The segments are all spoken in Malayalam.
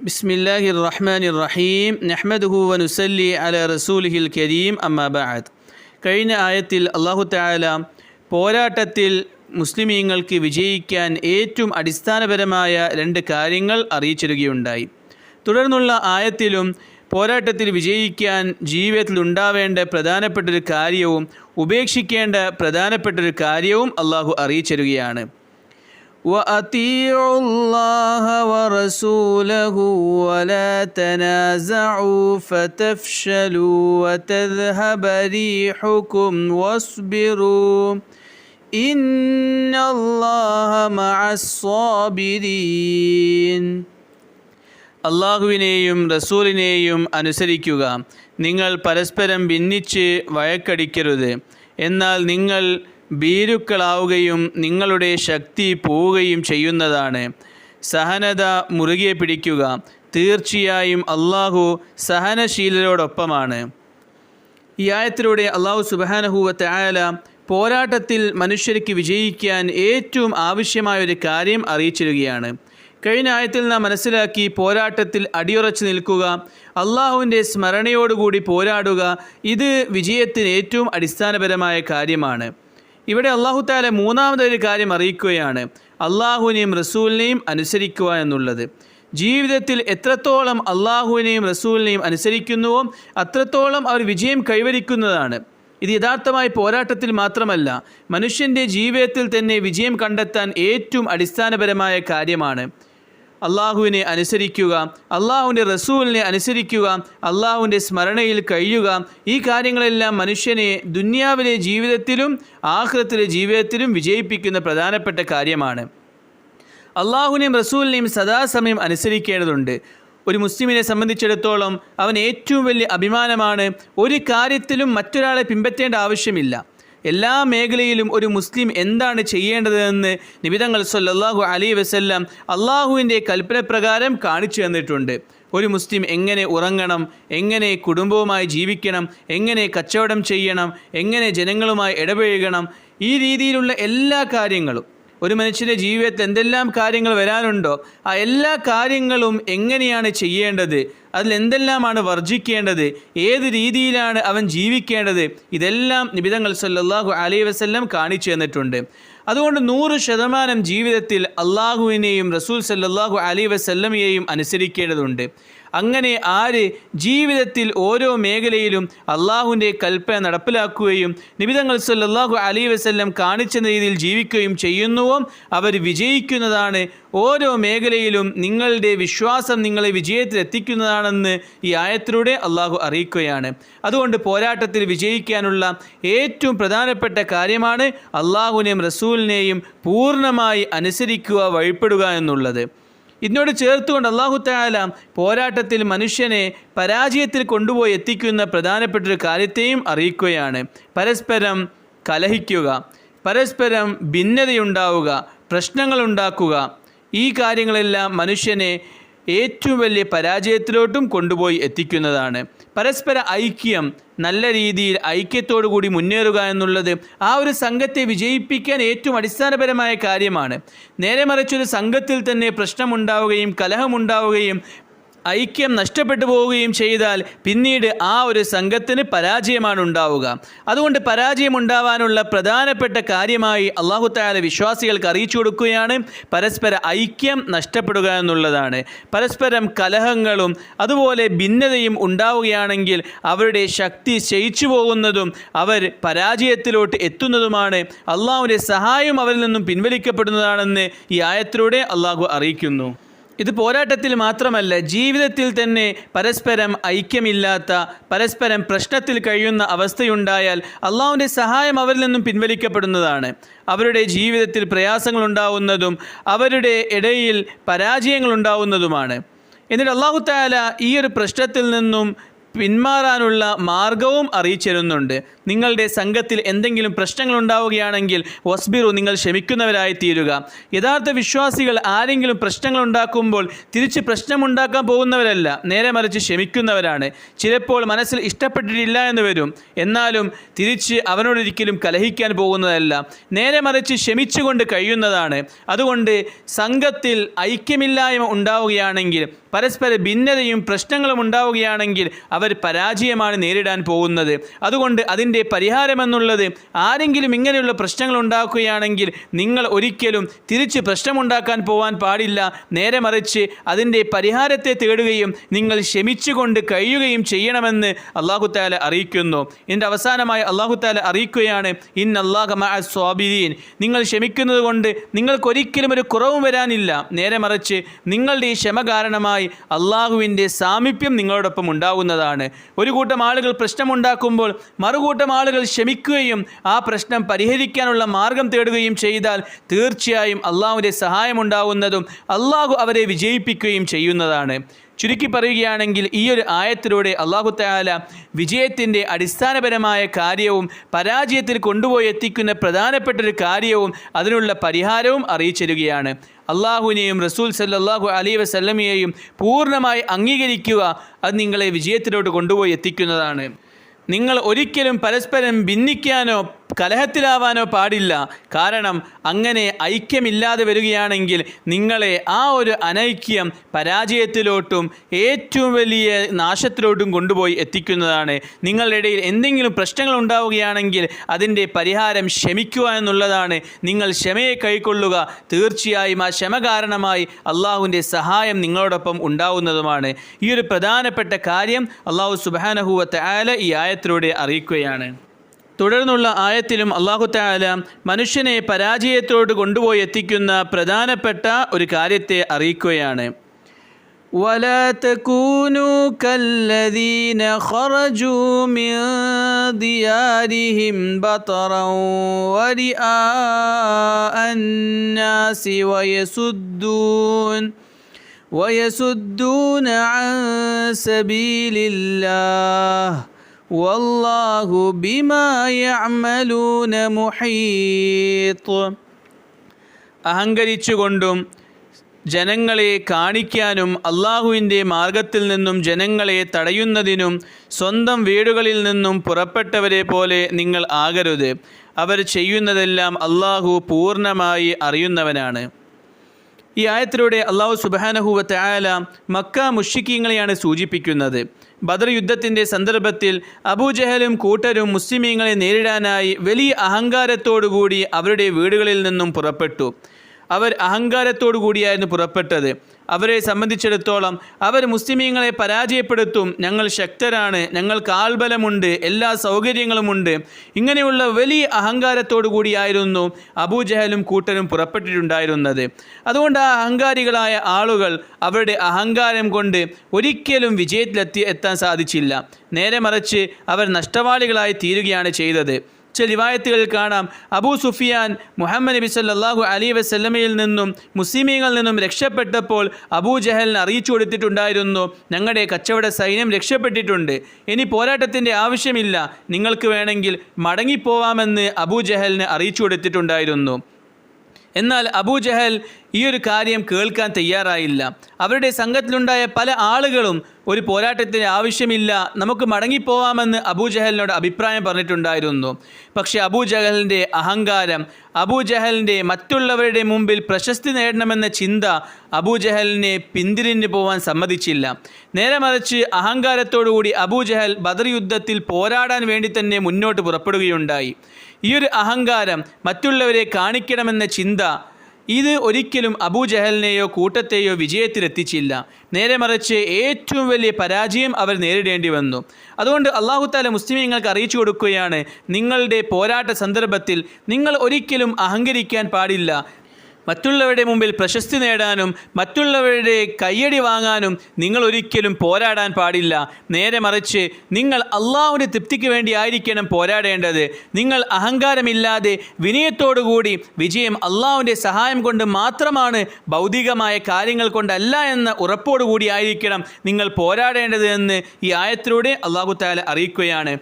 بسم الله الرحمن الرحيم نحمده ونسلي على رسوله الكريم أما بعد കഴിഞ്ഞ ആയത്തിൽ അള്ളാഹു താല പോരാട്ടത്തിൽ മുസ്ലിമീങ്ങൾക്ക് വിജയിക്കാൻ ഏറ്റവും അടിസ്ഥാനപരമായ രണ്ട് കാര്യങ്ങൾ അറിയിച്ചിരുകയുണ്ടായി തുടർന്നുള്ള ആയത്തിലും പോരാട്ടത്തിൽ വിജയിക്കാൻ ജീവിതത്തിൽ ഉണ്ടാവേണ്ട പ്രധാനപ്പെട്ടൊരു കാര്യവും ഉപേക്ഷിക്കേണ്ട പ്രധാനപ്പെട്ടൊരു കാര്യവും അള്ളാഹു അറിയിച്ചിരുകയാണ് وأطيعوا الله ورسوله ولا تنازعوا فتفشلوا وتذهب ريحكم واصبروا إن الله مع الصابرين അള്ളാഹുവിനെയും റസൂലിനെയും അനുസരിക്കുക നിങ്ങൾ പരസ്പരം ഭിന്നിച്ച് വഴക്കടിക്കരുത് എന്നാൽ നിങ്ങൾ ഭീരുക്കളാവുകയും നിങ്ങളുടെ ശക്തി പോവുകയും ചെയ്യുന്നതാണ്. സഹനത മുറുകെ പിടിക്കുക. തീർച്ചയായും അള്ളാഹു സഹനശീലരോടൊപ്പമാണ്. ഈ ആയത്തിലൂടെ അള്ളാഹു സുബാനഹുവത്തെ ആയാല പോരാട്ടത്തിൽ മനുഷ്യർക്ക് വിജയിക്കാൻ ഏറ്റവും ആവശ്യമായ ഒരു കാര്യം അറിയിച്ചിരുകയാണ് കഴിഞ്ഞ ആയത്തിൽ നാം മനസ്സിലാക്കി പോരാട്ടത്തിൽ അടിയുറച്ചു നിൽക്കുക അള്ളാഹുവിന്റെ സ്മരണയോടുകൂടി പോരാടുക ഇത് വിജയത്തിന് ഏറ്റവും അടിസ്ഥാനപരമായ കാര്യമാണ്. ഇവിടെ അള്ളാഹു താല മൂന്നാമതൊരു കാര്യം അറിയിക്കുകയാണ്. അള്ളാഹുവിനെയും റസൂലിനെയും അനുസരിക്കുക എന്നുള്ളത്. ജീവിതത്തിൽ എത്രത്തോളം അള്ളാഹുവിനെയും റസൂലിനെയും അനുസരിക്കുന്നുവോ അത്രത്തോളം അവർ വിജയം കൈവരിക്കുന്നതാണ്. ഇത് യഥാർത്ഥമായ പോരാട്ടത്തിൽ മാത്രമല്ല മനുഷ്യന്റെ ജീവിതത്തിൽ തന്നെ വിജയം കണ്ടെത്താൻ ഏറ്റവും അടിസ്ഥാനപരമായ കാര്യമാണ്. അള്ളാഹുവിനെ അനുസരിക്കുക അള്ളാഹുവിന്റെ റസൂലിനെ അനുസരിക്കുക അള്ളാഹുവിന്റെ സ്മരണയിൽ കഴിയുക. ഈ കാര്യങ്ങളെല്ലാം മനുഷ്യനെ ദുന്യാവിലെ ജീവിതത്തിലും ആഹ്ലത്തിലെ ജീവിതത്തിലും വിജയിപ്പിക്കുന്ന പ്രധാനപ്പെട്ട കാര്യമാണ്. അള്ളാഹുവിനെയും റസൂലിനെയും സദാസമയം അനുസരിക്കേണ്ടതുണ്ട്. ഒരു മുസ്ലിമിനെ സംബന്ധിച്ചിടത്തോളം അവൻ ഏറ്റവും വലിയ അഭിമാനമാണ്. ഒരു കാര്യത്തിലും മറ്റൊരാളെ പിൻപറ്റേണ്ട ആവശ്യമില്ല. എല്ലാ മേഖലയിലും ഒരു മുസ്ലിം എന്താണ് ചെയ്യേണ്ടതെന്ന് നിബിതങ്ങൾ സല്ലാഹു അലി വസല്ലം അള്ളാഹുവിന്റെ കൽപ്പനപ്രകാരം കാണിച്ചു തന്നിട്ടുണ്ട്. ഒരു മുസ്ലിം എങ്ങനെ ഉറങ്ങണം എങ്ങനെ കുടുംബവുമായി ജീവിക്കണം എങ്ങനെ കച്ചവടം ചെയ്യണം എങ്ങനെ ജനങ്ങളുമായി ഇടപഴകണം ഈ രീതിയിലുള്ള എല്ലാ കാര്യങ്ങളും ഒരു മനുഷ്യന്റെ ജീവിതത്തിൽ എന്തെല്ലാം കാര്യങ്ങൾ വരാനുണ്ടോ ആ എല്ലാ കാര്യങ്ങളും എങ്ങനെയാണ് ചെയ്യേണ്ടത് അതിൽ എന്തെല്ലാമാണ് വർജിക്കേണ്ടത് ഏത് രീതിയിലാണ് അവൻ ജീവിക്കേണ്ടത് ഇതെല്ലാം നിബിതങ്ങൾ സല്ലാഹു അലൈഹി വസ്ല്ലാം കാണിച്ചു തന്നിട്ടുണ്ട്. അതുകൊണ്ട് നൂറ് ശതമാനം ജീവിതത്തിൽ അള്ളാഹുവിനെയും റസൂൽ സല്ലാഹു അലൈഹി വസ്ല്ലമിയെയും അനുസരിക്കേണ്ടതുണ്ട്. അങ്ങനെ ആര് ജീവിതത്തിൽ ഓരോ മേഖലയിലും അള്ളാഹുവിന്റെ കൽപ്പന നടപ്പിലാക്കുകയും നിബിതങ്ങൾ സല്ലാഹു അലി വസ്ല്ലം കാണിച്ച രീതിയിൽ ജീവിക്കുകയും ചെയ്യുന്നുവോ? അവർ വിജയിക്കുന്നതാണ് ഓരോ മേഖലയിലും നിങ്ങളുടെ വിശ്വാസം നിങ്ങളെ വിജയത്തിൽ എത്തിക്കുന്നതാണെന്ന് ഈ ആയത്തിലൂടെ അള്ളാഹു അറിയിക്കുകയാണ്. അതുകൊണ്ട് പോരാട്ടത്തിൽ വിജയിക്കാനുള്ള ഏറ്റവും പ്രധാനപ്പെട്ട കാര്യമാണ് അള്ളാഹുവിനെയും റസൂലിനെയും പൂർണമായി അനുസരിക്കുക വഴിപ്പെടുക എന്നുള്ളത്. ഇതിനോട് ചേർത്തുകൊണ്ട് അള്ളാഹു താല പോരാട്ടത്തിൽ മനുഷ്യനെ പരാജയത്തിൽ കൊണ്ടുപോയി എത്തിക്കുന്ന പ്രധാനപ്പെട്ടൊരു കാര്യത്തെയും അറിയിക്കുകയാണ്. പരസ്പരം കലഹിക്കുക പരസ്പരം ഭിന്നതയുണ്ടാവുക പ്രശ്നങ്ങളുണ്ടാക്കുക ഈ കാര്യങ്ങളെല്ലാം മനുഷ്യനെ ഏറ്റവും വലിയ പരാജയത്തിലോട്ടും കൊണ്ടുപോയി എത്തിക്കുന്നതാണ്. പരസ്പര ഐക്യം നല്ല രീതിയിൽ ഐക്യത്തോടു കൂടി മുന്നേറുക എന്നുള്ളത് ആ ഒരു സംഘത്തെ വിജയിപ്പിക്കാൻ ഏറ്റവും അടിസ്ഥാനപരമായ കാര്യമാണ്. നേരെ മറിച്ചൊരു സംഘത്തിൽ തന്നെ പ്രശ്നമുണ്ടാവുകയും കലഹമുണ്ടാവുകയും ഐക്യം നഷ്ടപ്പെട്ടു പോവുകയും ചെയ്താൽ പിന്നീട് ആ ഒരു സംഘത്തിന് പരാജയമാണ് ഉണ്ടാവുക. അതുകൊണ്ട് പരാജയം ഉണ്ടാവാനുള്ള പ്രധാനപ്പെട്ട കാര്യമായി അള്ളാഹു താല വിശ്വാസികൾക്ക് അറിയിച്ചു കൊടുക്കുകയാണ്. പരസ്പര ഐക്യം നഷ്ടപ്പെടുക എന്നുള്ളതാണ്. പരസ്പരം കലഹങ്ങളും അതുപോലെ ഭിന്നതയും ഉണ്ടാവുകയാണെങ്കിൽ അവരുടെ ശക്തി ക്ഷയിച്ചു പോകുന്നതും അവർ പരാജയത്തിലോട്ട് എത്തുന്നതുമാണ്. അള്ളാഹുവിന്റെ സഹായം അവരിൽ നിന്നും പിൻവലിക്കപ്പെടുന്നതാണെന്ന് ഈ ആയത്തിലൂടെ അള്ളാഹു അറിയിക്കുന്നു. ഇത് പോരാട്ടത്തിൽ മാത്രമല്ല ജീവിതത്തിൽ തന്നെ പരസ്പരം ഐക്യമില്ലാത്ത പരസ്പരം പ്രശ്നത്തിൽ കഴിയുന്ന അവസ്ഥയുണ്ടായാൽ അള്ളാഹുവിന്റെ സഹായം അവരിൽ നിന്നും പിൻവലിക്കപ്പെടുന്നതാണ്. അവരുടെ ജീവിതത്തിൽ പ്രയാസങ്ങൾ പ്രയാസങ്ങളുണ്ടാവുന്നതും അവരുടെ ഇടയിൽ പരാജയങ്ങൾ പരാജയങ്ങളുണ്ടാവുന്നതുമാണ്. എന്നിട്ട് അള്ളാഹു താല ഈ ഒരു പ്രശ്നത്തിൽ നിന്നും പിന്മാറാനുള്ള മാർഗവും അറിയിച്ചിരുന്നുണ്ട്. നിങ്ങളുടെ സംഘത്തിൽ എന്തെങ്കിലും പ്രശ്നങ്ങൾ ഉണ്ടാവുകയാണെങ്കിൽ വസ്ബിറു നിങ്ങൾ ക്ഷമിക്കുന്നവരായി തീരുക. യഥാർത്ഥ വിശ്വാസികൾ ആരെങ്കിലും പ്രശ്നങ്ങൾ ഉണ്ടാക്കുമ്പോൾ തിരിച്ച് പ്രശ്നമുണ്ടാക്കാൻ പോകുന്നവരല്ല നേരെ മറിച്ച് ക്ഷമിക്കുന്നവരാണ്. ചിലപ്പോൾ മനസ്സിൽ ഇഷ്ടപ്പെട്ടിട്ടില്ല എന്ന് വരും. എന്നാലും തിരിച്ച് അവനോടൊരിക്കലും കലഹിക്കാൻ പോകുന്നതല്ല നേരെ മറിച്ച് ക്ഷമിച്ചുകൊണ്ട് കഴിയുന്നതാണ്. അതുകൊണ്ട് സംഘത്തിൽ ഐക്യമില്ലായ്മ ഉണ്ടാവുകയാണെങ്കിൽ പരസ്പര ഭിന്നതയും പ്രശ്നങ്ങളും ഉണ്ടാവുകയാണെങ്കിൽ അവർ പരാജയമാണ് നേരിടാൻ പോകുന്നത്. അതുകൊണ്ട് അതിന്റെ പരിഹാരമെന്നുള്ളത് ആരെങ്കിലും ഇങ്ങനെയുള്ള പ്രശ്നങ്ങൾ ഉണ്ടാക്കുകയാണെങ്കിൽ നിങ്ങൾ ഒരിക്കലും തിരിച്ച് പ്രശ്നമുണ്ടാക്കാൻ പോകാൻ പാടില്ല. നേരെ മറിച്ച് അതിന്റെ പരിഹാരത്തെ തേടുകയും നിങ്ങൾ ക്ഷമിച്ചുകൊണ്ട് കഴിയുകയും ചെയ്യണമെന്ന് അള്ളാഹു താല അറിയിക്കുന്നു. ഇതിന്റെ അവസാനമായി അള്ളാഹു താല അറിയിക്കുകയാണ് ഇൻ അള്ളാഹ സ്വാബിദീൻ നിങ്ങൾ ക്ഷമിക്കുന്നത് കൊണ്ട് നിങ്ങൾക്കൊരിക്കലും ഒരു കുറവും വരാനില്ല. നേരെ മറിച്ച് നിങ്ങളുടെ ഈ ക്ഷമ കാരണമായി അള്ളാഹുവിന്റെ സാമീപ്യം നിങ്ങളോടൊപ്പം ഉണ്ടാകുന്നതാണ്. ഒരു കൂട്ടം ആളുകൾ പ്രശ്നമുണ്ടാക്കുമ്പോൾ മറുകൂട്ടം ആളുകൾ ക്ഷമിക്കുകയും ആ പ്രശ്നം പരിഹരിക്കാനുള്ള മാർഗം തേടുകയും ചെയ്താൽ തീർച്ചയായും അള്ളാഹുവിന്റെ സഹായമുണ്ടാകുന്നതും അള്ളാഹു അവരെ വിജയിപ്പിക്കുകയും ചെയ്യുന്നതാണ്. ചുരുക്കി പറയുകയാണെങ്കിൽ ഈ ഒരു ആയത്തിലൂടെ അള്ളാഹു താല വിജയത്തിന്റെ അടിസ്ഥാനപരമായ കാര്യവും പരാജയത്തിൽ കൊണ്ടുപോയി എത്തിക്കുന്ന പ്രധാനപ്പെട്ട ഒരു കാര്യവും അതിനുള്ള പരിഹാരവും അറിയിച്ചിരുകയാണ് അള്ളാഹുവിനെയും റസൂൽ സല്ലാഹു അലൈ വസല്ലമയെയും പൂർണമായി അംഗീകരിക്കുക അത് നിങ്ങളെ വിജയത്തിലോട്ട് കൊണ്ടുപോയി എത്തിക്കുന്നതാണ്. നിങ്ങൾ ഒരിക്കലും പരസ്പരം ഭിന്നിക്കാനോ കലഹത്തിലാവാനോ പാടില്ല. കാരണം അങ്ങനെ ഐക്യമില്ലാതെ വരികയാണെങ്കിൽ നിങ്ങളെ ആ ഒരു അനൈക്യം പരാജയത്തിലോട്ടും ഏറ്റവും വലിയ നാശത്തിലോട്ടും കൊണ്ടുപോയി എത്തിക്കുന്നതാണ്. നിങ്ങളുടെ ഇടയിൽ എന്തെങ്കിലും പ്രശ്നങ്ങൾ ഉണ്ടാവുകയാണെങ്കിൽ അതിന്റെ പരിഹാരം ക്ഷമിക്കുക എന്നുള്ളതാണ്. നിങ്ങൾ ക്ഷമയെ കൈക്കൊള്ളുക. തീർച്ചയായും ആ ക്ഷമ കാരണമായി അള്ളാഹുവിന്റെ സഹായം നിങ്ങളോടൊപ്പം ഉണ്ടാവുന്നതുമാണ്. ഈ ഒരു പ്രധാനപ്പെട്ട കാര്യം അള്ളാഹു സുബാനഹുവത്തെ ആല ഈ ആയത്തിലൂടെ അറിയിക്കുകയാണ് തുടർന്നുള്ള ആയത്തിലും അള്ളാഹു താല മനുഷ്യനെ പരാജയത്തോട് കൊണ്ടുപോയി എത്തിക്കുന്ന പ്രധാനപ്പെട്ട ഒരു കാര്യത്തെ അറിയിക്കുകയാണ് ولا تكونوا كالذين خرجوا من ديارهم بطرا ورئاء الناس ويسدون ويسدون عن سبيل الله വല്ലാഹു ബിമായൂന മുഹീത്ത്. അഹങ്കരിച്ചുകൊണ്ടും ജനങ്ങളെ കാണിക്കാനും അള്ളാഹുവിന്റെ മാർഗത്തിൽ നിന്നും ജനങ്ങളെ തടയുന്നതിനും സ്വന്തം വീടുകളിൽ നിന്നും പുറപ്പെട്ടവരെ പോലെ നിങ്ങൾ ആകരുത്. അവർ ചെയ്യുന്നതെല്ലാം അള്ളാഹു പൂർണമായി അറിയുന്നവനാണ്. ഈ ആയത്തിലൂടെ അള്ളാഹു സുബാനഹുവ തയാല മക്ക മുഷിക്കീങ്ങളെയാണ് സൂചിപ്പിക്കുന്നത്. ബദർ യുദ്ധത്തിന്റെ സന്ദർഭത്തിൽ അബൂജഹലും കൂട്ടരും മുസ്ലിമീങ്ങളെ നേരിടാനായി വലിയ അഹങ്കാരത്തോടുകൂടി അവരുടെ വീടുകളിൽ നിന്നും പുറപ്പെട്ടു. അവർ അഹങ്കാരത്തോടു കൂടിയായിരുന്നു പുറപ്പെട്ടത്. അവരെ സംബന്ധിച്ചിടത്തോളം അവർ മുസ്ലിമീങ്ങളെ പരാജയപ്പെടുത്തും. ഞങ്ങൾ ശക്തരാണ്. ഞങ്ങൾക്ക് ആൾബലമുണ്ട്. എല്ലാ സൗകര്യങ്ങളുമുണ്ട്. ഇങ്ങനെയുള്ള വലിയ അഹങ്കാരത്തോടു കൂടിയായിരുന്നു അബൂജഹലും കൂട്ടരും പുറപ്പെട്ടിട്ടുണ്ടായിരുന്നത്. അതുകൊണ്ട് ആ അഹങ്കാരികളായ ആളുകൾ അവരുടെ അഹങ്കാരം കൊണ്ട് ഒരിക്കലും വിജയത്തിലെത്തി എത്താൻ സാധിച്ചില്ല. നേരെ മറിച്ച് അവർ നഷ്ടവാളികളായി തീരുകയാണ് ചെയ്തത്. ചില റിവായത്തുകൾ കാണാം. അബൂ സുഫിയാൻ മുഹമ്മദ് നബി സല്ലാഹു അലി വസല്ലമയിൽ നിന്നും മുസ്ലിമീങ്ങളിൽ നിന്നും രക്ഷപ്പെട്ടപ്പോൾ അബൂ ജഹലിന് അറിയിച്ചു കൊടുത്തിട്ടുണ്ടായിരുന്നു. ഞങ്ങളുടെ കച്ചവട സൈന്യം രക്ഷപ്പെട്ടിട്ടുണ്ട്. ഇനി പോരാട്ടത്തിന്റെ ആവശ്യമില്ല. നിങ്ങൾക്ക് വേണമെങ്കിൽ മടങ്ങിപ്പോവാമെന്ന് അബൂ ജഹലിന് അറിയിച്ചു കൊടുത്തിട്ടുണ്ടായിരുന്നു. എന്നാൽ അബൂജഹൽ ഈ ഒരു കാര്യം കേൾക്കാൻ തയ്യാറായില്ല. അവരുടെ സംഘത്തിലുണ്ടായ പല ആളുകളും ഒരു പോരാട്ടത്തിന് ആവശ്യമില്ല നമുക്ക് മടങ്ങിപ്പോവാമെന്ന് അബൂജഹലിനോട് അഭിപ്രായം പറഞ്ഞിട്ടുണ്ടായിരുന്നു. പക്ഷേ അബൂജഹലിന്റെ അഹങ്കാരം അബൂജഹലിന്റെ മറ്റുള്ളവരുടെ മുമ്പിൽ പ്രശസ്തി നേടണമെന്ന ചിന്ത അബൂജഹലിനെ പിന്തിരിഞ്ഞു പോവാൻ സമ്മതിച്ചില്ല. നേരെ മറിച്ച് അഹങ്കാരത്തോടുകൂടി അബൂജഹൽ ബദർ യുദ്ധത്തിൽ പോരാടാൻ വേണ്ടി തന്നെ മുന്നോട്ട് പുറപ്പെടുകയുണ്ടായി. ഈ ഒരു അഹങ്കാരം മറ്റുള്ളവരെ കാണിക്കണമെന്ന ചിന്ത ഇത് ഒരിക്കലും അബൂജഹലിനെയോ കൂട്ടത്തെയോ വിജയത്തിലെത്തിച്ചില്ല. നേരെ മറിച്ച് ഏറ്റവും വലിയ പരാജയം അവർ നേരിടേണ്ടി വന്നു. അതുകൊണ്ട് അള്ളാഹു താല മുസ്ലിമീങ്ങൾക്ക് അറിയിച്ചു കൊടുക്കുകയാണ് നിങ്ങളുടെ പോരാട്ട സന്ദർഭത്തിൽ നിങ്ങൾ ഒരിക്കലും അഹങ്കരിക്കാൻ പാടില്ല. മറ്റുള്ളവരുടെ മുമ്പിൽ പ്രശസ്തി നേടാനും മറ്റുള്ളവരുടെ കയ്യടി വാങ്ങാനും നിങ്ങൾ ഒരിക്കലും പോരാടാൻ പാടില്ല. നേരെ മറിച്ച് നിങ്ങൾ അള്ളാഹുവിന്റെ തൃപ്തിക്ക് വേണ്ടി ആയിരിക്കണം പോരാടേണ്ടത്. നിങ്ങൾ അഹങ്കാരമില്ലാതെ വിനയത്തോടുകൂടി വിജയം അള്ളാഹുവിന്റെ സഹായം കൊണ്ട് മാത്രമാണ് ഭൗതികമായ കാര്യങ്ങൾ കൊണ്ടല്ല എന്ന ഉറപ്പോടുകൂടി ആയിരിക്കണം നിങ്ങൾ പോരാടേണ്ടത് എന്ന് ഈ ആയത്തിലൂടെ അള്ളാഹു താല അറിയിക്കുകയാണ്.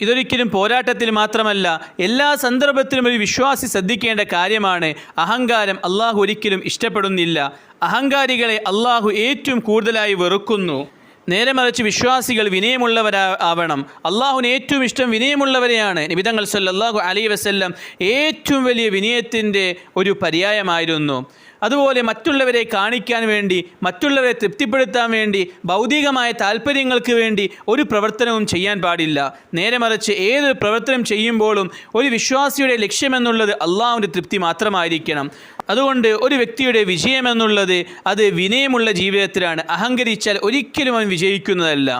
ഇതൊരിക്കലും പോരാട്ടത്തിൽ മാത്രമല്ല എല്ലാ സന്ദർഭത്തിലും ഒരു വിശ്വാസി ശ്രദ്ധിക്കേണ്ട കാര്യമാണ്. അഹങ്കാരം അള്ളാഹു ഒരിക്കലും ഇഷ്ടപ്പെടുന്നില്ല. അഹങ്കാരികളെ അള്ളാഹു ഏറ്റവും കൂടുതലായി വെറുക്കുന്നു. നേരെ മറിച്ച് വിശ്വാസികൾ വിനയമുള്ളവരാ ആവണം. അള്ളാഹുവിന് ഏറ്റവും ഇഷ്ടം വിനയമുള്ളവരെയാണ് നിബിതങ്ങൾ സല്ലല്ലാഹു അലൈ വസല്ലം. ഏറ്റവും വലിയ വിനയത്തിന്റെ ഒരു പര്യായമായിരുന്നു. അതുപോലെ മറ്റുള്ളവരെ കാണിക്കാൻ വേണ്ടി മറ്റുള്ളവരെ തൃപ്തിപ്പെടുത്താൻ വേണ്ടി ഭൗതികമായ താല്പര്യങ്ങൾക്ക് വേണ്ടി ഒരു പ്രവർത്തനവും ചെയ്യാൻ പാടില്ല. നേരെ മറിച്ച് ഏതൊരു പ്രവർത്തനം ചെയ്യുമ്പോഴും ഒരു വിശ്വാസിയുടെ ലക്ഷ്യമെന്നുള്ളത് അള്ളാഹുവിന്റെ തൃപ്തി മാത്രമായിരിക്കണം. അതുകൊണ്ട് ഒരു വ്യക്തിയുടെ വിജയമെന്നുള്ളത് അത് വിനയമുള്ള ജീവിതത്തിലാണ്. അഹങ്കരിച്ചാൽ ഒരിക്കലും അവൻ വിജയിക്കുന്നതല്ല.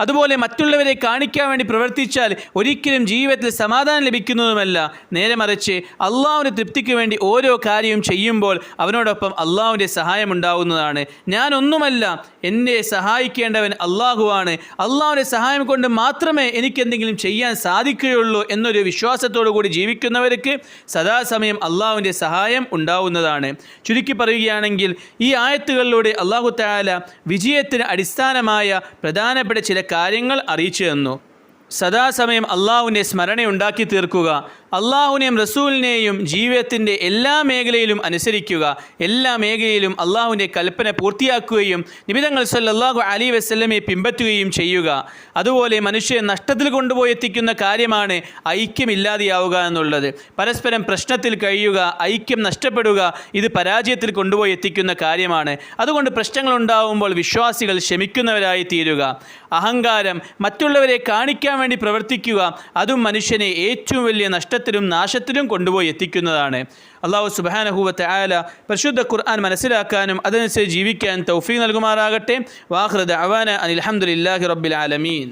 അതുപോലെ മറ്റുള്ളവരെ കാണിക്കാൻ വേണ്ടി പ്രവർത്തിച്ചാൽ ഒരിക്കലും ജീവിതത്തിൽ സമാധാനം ലഭിക്കുന്നതുമല്ല. നേരെ മറിച്ച് അള്ളാഹുവിന്റെ തൃപ്തിക്ക് വേണ്ടി ഓരോ കാര്യവും ചെയ്യുമ്പോൾ അവനോടൊപ്പം അള്ളാഹുവിന്റെ സഹായം ഉണ്ടാവുന്നതാണ്. ഞാനൊന്നുമല്ല എന്നെ സഹായിക്കേണ്ടവൻ അള്ളാഹുവാണ്. അള്ളാഹുവിന്റെ സഹായം കൊണ്ട് മാത്രമേ എനിക്ക് എന്തെങ്കിലും ചെയ്യാൻ സാധിക്കുകയുള്ളൂ എന്നൊരു വിശ്വാസത്തോടു കൂടി ജീവിക്കുന്നവർക്ക് സദാസമയം അള്ളാഹുവിന്റെ സഹായം ഉണ്ടാവുന്നതാണ്. ചുരുക്കി പറയുകയാണെങ്കിൽ ഈ ആയത്തുകളിലൂടെ അള്ളാഹു താല വിജയത്തിന് അടിസ്ഥാനമായ പ്രധാനപ്പെട്ട ചില കാര്യങ്ങൾ അറിയിച്ചു തന്നു സദാസമയം അള്ളാഹുവിന്റെ സ്മരണയുണ്ടാക്കി തീർക്കുക. അള്ളാഹുവിനെയും റസൂലിനെയും ജീവിതത്തിന്റെ എല്ലാ മേഖലയിലും അനുസരിക്കുക. എല്ലാ മേഖലയിലും അള്ളാഹുവിന്റെ കൽപ്പന പൂർത്തിയാക്കുകയും നിബിതങ്ങൾ സല്ലാഹു അലി വസ്ലമെ പിമ്പറ്റുകയും ചെയ്യുക. അതുപോലെ മനുഷ്യൻ നഷ്ടത്തിൽ കൊണ്ടുപോയി എത്തിക്കുന്ന കാര്യമാണ് ഐക്യമില്ലാതെയാവുക എന്നുള്ളത്. പരസ്പരം പ്രശ്നത്തിൽ കഴിയുക ഐക്യം നഷ്ടപ്പെടുക ഇത് പരാജയത്തിൽ കൊണ്ടുപോയി എത്തിക്കുന്ന കാര്യമാണ്. അതുകൊണ്ട് പ്രശ്നങ്ങൾ ഉണ്ടാവുമ്പോൾ വിശ്വാസികൾ ക്ഷമിക്കുന്നവരായി തീരുക അഹങ്കാരം മറ്റുള്ളവരെ കാണിക്കാൻ വേണ്ടി പ്രവർത്തിക്കുക അതും മനുഷ്യനെ ഏറ്റവും വലിയ നഷ്ടത്തിലും നാശത്തിലും കൊണ്ടുപോയി എത്തിക്കുന്നതാണ്. അള്ളാഹു സുബാനഹുവത്തെ ആല പരിശുദ്ധ ഖുർആൻ മനസ്സിലാക്കാനും അതനുസരിച്ച് ജീവിക്കാൻ തൗഫീ നൽകുമാറാകട്ടെ. വാഹൃദ അവാന അനിൽഹമുല്ലാഹി റബ്ബിൽ ആലമീൻ.